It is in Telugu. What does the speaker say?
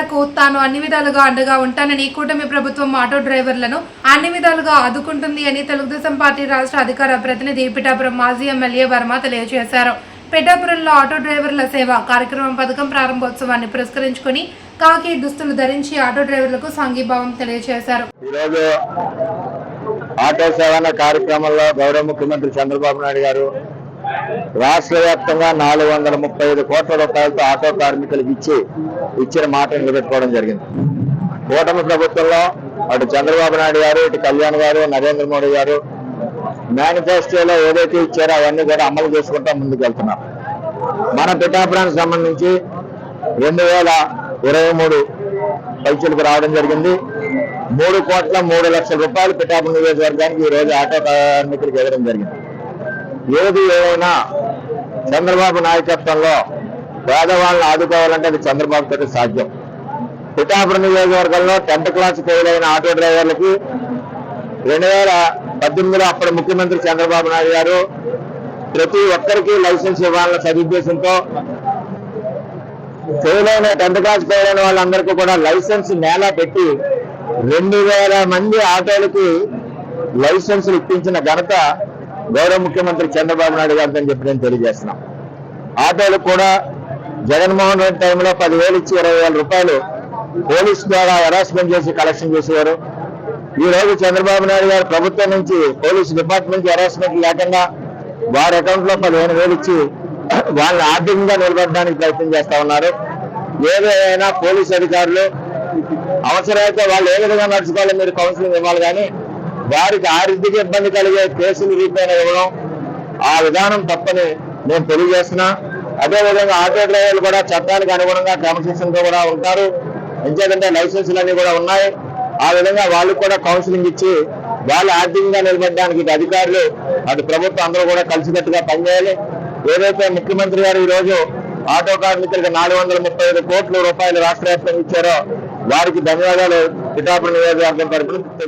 డ్రైవర్లకు తాను అన్ని విధాలుగా అండగా ఉంటానని కూటమి ప్రభుత్వం ఆటో డ్రైవర్లను అన్ని విధాలుగా ఆదుకుంటుంది అని తెలుగుదేశం పార్టీ రాష్ట్ర అధికార ప్రతినిధి పిఠాపురం మాజీ ఎమ్మెల్యే వర్మ తెలియజేశారు. పిఠాపురంలో ఆటో డ్రైవర్ల సేవ కార్యక్రమం పథకం ప్రారంభోత్సవాన్ని పురస్కరించుకుని కాకి దుస్తులు ధరించి ఆటో డ్రైవర్లకు సంఘీభావం తెలియజేశారు. ఈరోజు ఆటో సేవన కార్యక్రమంలో గౌరవ ముఖ్యమంత్రి చంద్రబాబు నాయుడు గారు రాష్ట్ర వ్యాప్తంగా నాలుగు వందల ముప్పై ఐదు కోట్ల రూపాయలతో ఆటో కార్మికులకు ఇచ్చి ఇచ్చిన మాట నిలబెట్టుకోవడం జరిగింది. కూటమి ప్రభుత్వంలో అటు చంద్రబాబు నాయుడు గారు ఇటు కళ్యాణ్ గారు నరేంద్ర మోడీ గారు మేనిఫెస్టోలో ఏదైతే ఇచ్చారో అవన్నీ కూడా అమలు చేసుకుంటా ముందుకు వెళ్తున్నాం మన పిఠాపురానికి సంబంధించి రెండు వేల ఇరవై మూడు పైచులకు రావడం జరిగింది. మూడు కోట్ల మూడు లక్షల రూపాయలు పిఠాపురం నియోజకవర్గానికి ఈ రోజు ఆటో కార్మికులకు ఇవ్వడం జరిగింది. ఏది ఏమైనా చంద్రబాబు నాయకత్వంలో పేదవాళ్ళని ఆదుకోవాలంటే అది చంద్రబాబు తోటి సాధ్యం. పిఠాపురం నియోజకవర్గంలో టెన్త్ క్లాస్ ఫెయిల్ అయిన ఆటో డ్రైవర్లకి రెండు వేల పద్దెనిమిదిలో అప్పటి ముఖ్యమంత్రి చంద్రబాబు నాయుడు గారు ప్రతి ఒక్కరికి లైసెన్స్ ఇవ్వాలన్న సదుద్దేశంతో ఫెయిల్ అయిన టెన్త్ క్లాస్ ఫెయిల్ అయిన వాళ్ళందరికీ కూడా లైసెన్స్ నేల పెట్టి రెండు వేల మంది ఆటోలకి లైసెన్సులు ఇప్పించిన ఘనత గౌరవ ముఖ్యమంత్రి చంద్రబాబు నాయుడు గారిని చెప్పి నేను తెలియజేస్తున్నాం. ఆటోలకు కూడా జగన్మోహన్ రెడ్డి టైంలో పదివేలు ఇచ్చి ఇరవై వేల రూపాయలు పోలీస్ ద్వారా హెరాస్మెంట్ చేసి కలెక్షన్ చేసేవారు. ఈ రోజు చంద్రబాబు నాయుడు గారు ప్రభుత్వం నుంచి పోలీస్ డిపార్ట్మెంట్ హెరాస్మెంట్ లేకుండా వారి అకౌంట్లో పదిహేను వేలు ఇచ్చి వాళ్ళని ఆర్థికంగా నిలబడడానికి ప్రయత్నం చేస్తా ఉన్నారు. ఏదైనా పోలీస్ అధికారులు అవసరమైతే వాళ్ళు ఏ విధంగా నడుచుకోవాలో మీరు కౌన్సిలింగ్ ఇవ్వాలి కానీ వారికి ఆర్థిక ఇబ్బంది కలిగే కేసులు రీపైన ఇవ్వడం ఆ విధానం తప్పని నేను తెలియజేస్తున్నా. అదేవిధంగా ఆటో డ్రైవర్లు కూడా చట్టానికి అనుగుణంగా క్రమశిక్షణతో కూడా ఉంటారు. ఎంచేదంటే లైసెన్సులు అన్ని కూడా ఉన్నాయి. ఆ విధంగా వాళ్ళకు కూడా కౌన్సిలింగ్ ఇచ్చి వాళ్ళు ఆర్థికంగా నిలబడడానికి ఇటు అధికారులు అటు ప్రభుత్వం అందరూ కూడా కలిసికట్టుగా పనిచేయాలి. ఏదైతే ముఖ్యమంత్రి గారు ఈరోజు రోజు ఆటో కార్మికులకు నాలుగు వందల ముప్పై ఐదు కోట్ల రూపాయలు రాష్ట్ర వ్యాప్తంగా ఇచ్చారో వారికి ధన్యవాదాలు. పిఠాపురం నియోజకవర్గం తరపున